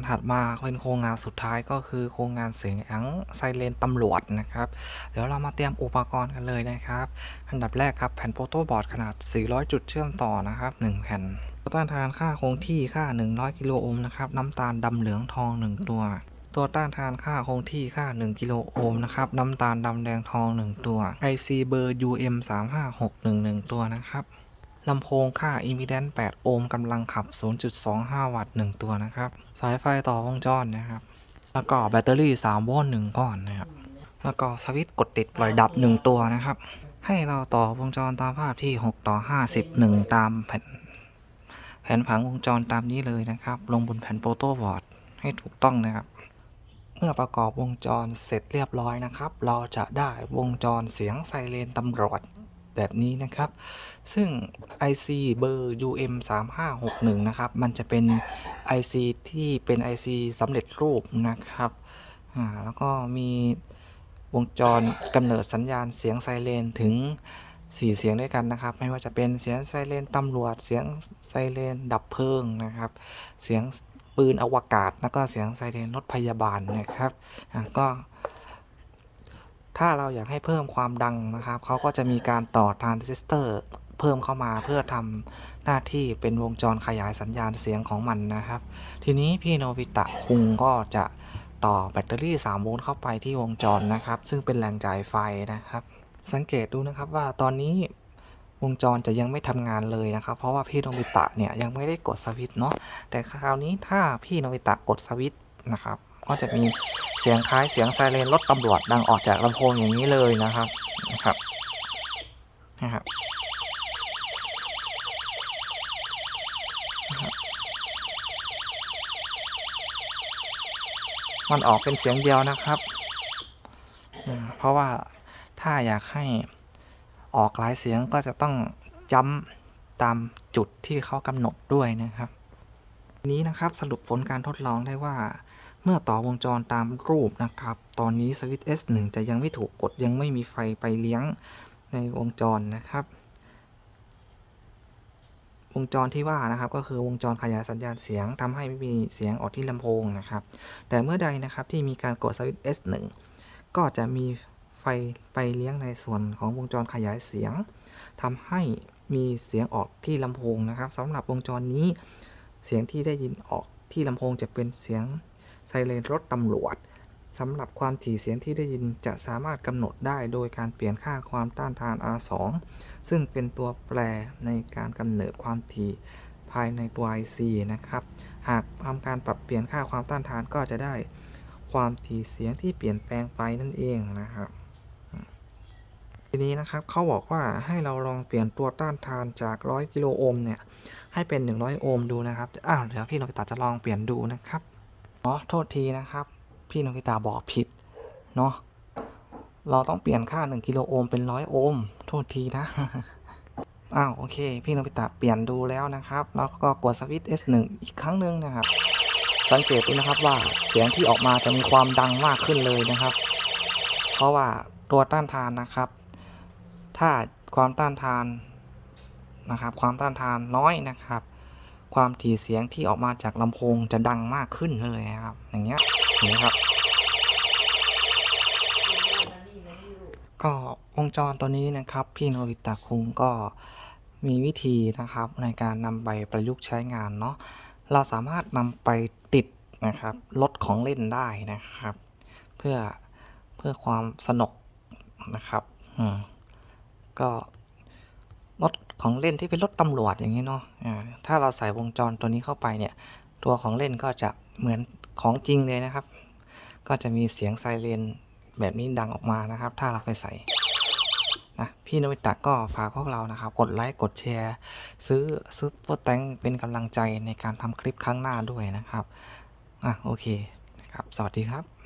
านถัดมาเป็นโครงงานสุดท้ายก็คือโครงงานเสียงแองไซเรนตำรวจนะครับ เดี๋ยวเรามาเตรียมอุปกรณ์กันเลยนะครับ อันดับแรกครับแผ่นโฟโตบอร์ดขนาด 400 จุดเชื่อมต่อนะครับ 1 แผ่นต้านทานค่าคงที่ค่า 100 กิโลโอห์มนะครับ น้ำตาลดำเหลืองทอง 1 ตัว ตัวต้านทานค่าคงที่ค่า 1 กิโลโอห์มนะครับ น้ำตาลดำแดงทอง 1 ตัว IC เบอร์ UM 3 5 6 1 1 ตัวนะครับ ลำโพงค่า impedance 8 โอห์มกำลังขับ 0.25 วัตต์ 1 ตัวนะครับ สายไฟต่อวงจรนะครับ แล้วก็แบตเตอรี่ 3 โวลต์1ก้อนนะครับ แล้วก็สวิตช์กดติดปล่อยดับ 1 ตัวนะครับ ให้เราต่อวงจรตามภาพที่ 6 ต่อ50 1ตามแผ่นแผนผังวงจรตามนี้เลยนะครับ ลงบนแผ่นโปรโตบอร์ดให้ถูกต้องนะครับ เมื่อประกอบวงจรเสร็จเรียบร้อยนะครับ เราจะได้วงจรเสียงไซเรนตำรวจ แบบนี้นะครับ ซึ่ง IC เบอร์ UM 3 5 6 1นะครับ มันจะเป็น IC ที่เป็น IC สำเร็จรูปนะครับอ่าแล้วก็มีวงจรกำเนิดสัญญาณเสียงไซเรนถึง 4 เสียงด้วยกันนะครับ ไม่ว่าจะเป็นเสียงไซเรนตำรวจ เสียงไซเรนดับเพลิงนะครับ เสียงปืนอวกาศ แล้วก็เสียงไซเรนรถพยาบาลนะครับ ก็ ถ้าเราอยากให้เพิ่มความดังนะครับ เขาก็จะมีการต่อทรานซิสเตอร์เพิ่มเข้ามาเพื่อทำหน้าที่เป็นวงจรขยายสัญญาณเสียงของมันนะครับ ทีนี้พี่โนบิตะคุงก็จะต่อแบตเตอรี่ 3 โวลต์เข้าไปที่วงจรนะครับ ซึ่งเป็นแหล่งจ่ายไฟนะครับ สังเกตดูนะครับว่าตอนนี้วงจรจะยังไม่ทำงานเลยนะครับ เพราะว่าพี่โนบิตะเนี่ยยังไม่ได้กดสวิตช์เนาะแต่คราวนี้ถ้าพี่โนบิตะกดสวิตช์นะครับ ก็จะมี เสียงคล้ายเสียงไซเรนรถตำรวจดังออกจากลำโพงอย่างนี้เลยนะครับนะครับนะครับมันออกเป็นเสียงเดียวนะครับ เพราะว่าถ้าอยากให้ออกหลายเสียงก็จะต้องจำตามจุดที่เขากำหนดด้วยนะครับ นี้นะครับสรุปผลการทดลองได้ว่า เมื่อต่อวงจรตามรูปนะครับ ตอนนี้สวิตช์ S1 จะยังไม่ถูกกดยังไม่มีไฟไปเลี้ยงในวงจรนะครับ วงจรที่ว่านะครับก็คือวงจรขยายสัญญาณเสียงทำให้ไม่มีเสียงออกที่ลำโพงนะครับ แต่เมื่อใดนะครับที่มีการกดสวิตช์ S1 ก็จะมีไฟไปเลี้ยงในส่วนของวงจรขยายเสียงทำให้มีเสียงออกที่ลำโพงนะครับสำหรับวงจรนี้เสียงที่ได้ยินออกที่ลำโพงจะเป็นเสียง ไซเรนรถตำรวจสำหรับความถี่เสียงที่ได้ยินจะสามารถกำหนดได้โดยการเปลี่ยนค่าความต้านทาน R2 ซึ่งเป็นตัวแปรในการกำเนิดความถี่ภายในตัว IC นะครับ หากทำการปรับเปลี่ยนค่าความต้านทานก็จะได้ความถี่เสียงที่เปลี่ยนแปลงไปนั่นเองนะครับ ทีนี้นะครับเขาบอกว่าให้เราลองเปลี่ยนตัวต้านทานจาก 100 กิโลโอห์มเนี่ยให้เป็น 100 โอห์มดูนะครับ อ้าวเดี๋ยวพี่นบิตะจะลองเปลี่ยนดูนะครับ อ๋อโทษทีนะครับ พี่นบิตะบอกผิด เนาะเราต้องเปลี่ยนค่า 1 กิโลโอห์มเป็น100โอห์มโทษทีนะอ้าวโอเค พี่นบิตะเปลี่ยนดูแล้วนะครับ แล้วก็กดสวิตช์ S1 อีกครั้งหนึ่งนะครับ สังเกตดูนะครับว่าเสียงที่ออกมาจะมีความดังมากขึ้นเลยนะครับ เพราะว่าตัวต้านทานนะครับ ถ้าความต้านทานนะครับ ความต้านทานน้อยนะครับ ความถี่เสียงที่ออกมาจากลำโพงจะดังมากขึ้นเลยนะครับ อย่างเงี้ยนไหมครับ ก็วงจรตัวนี้นะครับ พี่โนริตะคุงก็มีวิธีนะครับในการนำไปประยุกต์ใช้งานเนาะเราสามารถนำไปติดนะครับรถของเล่นได้นะครับ เพื่อเพื่อความสนุกนะครับ อืมก็รถ ของเล่นที่เป็นรถตำรวจอย่างนี้เนาะถ้าเราใส่วงจรตัวนี้เข้าไปเนี่ย ตัวของเล่นก็จะเหมือนของจริงเลยนะครับ ก็จะมีเสียงไซเรนแบบนี้ดังออกมานะครับ ถ้าเราไปใส่นะพี่นวิตะก็ฝากพวกเรานะครับ กดไลค์กดแชร์ ซื้อซุปเปร์แตงเป็นกำลังใจในการทำคลิปครั้งหน้าด้วยนะครับอะโอเคนะครับ สวัสดีครับ